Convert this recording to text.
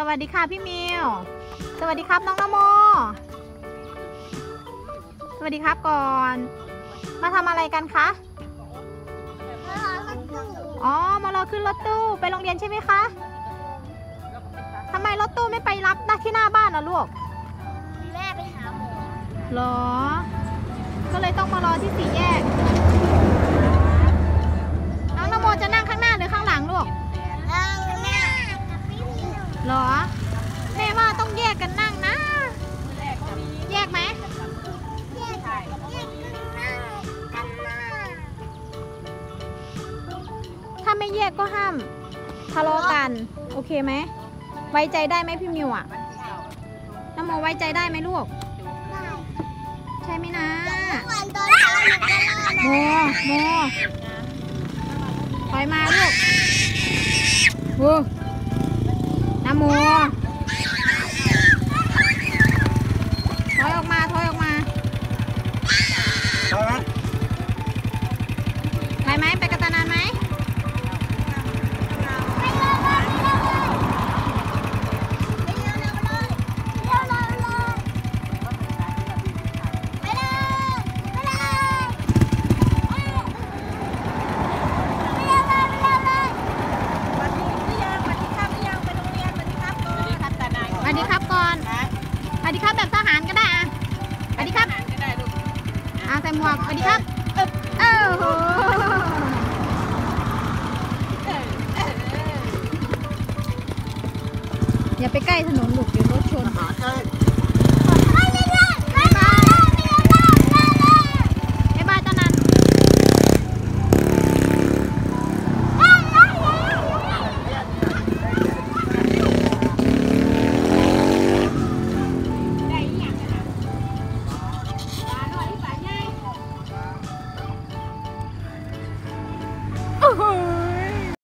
สวัสดีค่ะพี่มิว สวัสดีครับน้องนโม สวัสดีครับก่อน มาทำอะไรกันคะอ๋อ มารอขึ้นรถตู้ไปโรงเรียนใช่ไหมคะทำไมรถตู้ไม่ไปรับหน้าที่หน้าบ้านนะลูก แม่ไปหาหมอเหรอ ก็เลยต้องมารอที่สี่แยก เหรอ แม่ว่าต้องแยกกันนั่งนะ แยกไหมถ้าไม่แยกก็ห้ามทะเลาะกัน โอเคไหม ไว้ใจได้ไหมพี่มิวอะน้ำโมไว้ใจได้ไหมลูก ใช่ไหมน้าโมโมถอยมาลูกโอ้ น้ำ วัสดีครับแบบทหารก็ได้อะสวัสดีครับอ่านก็ได้ลูกอ่าใส่หมวกสวัสดีครับเออโหอย่าไปใกล้ถนนลูกเดี๋ยวรถชนหาใกล้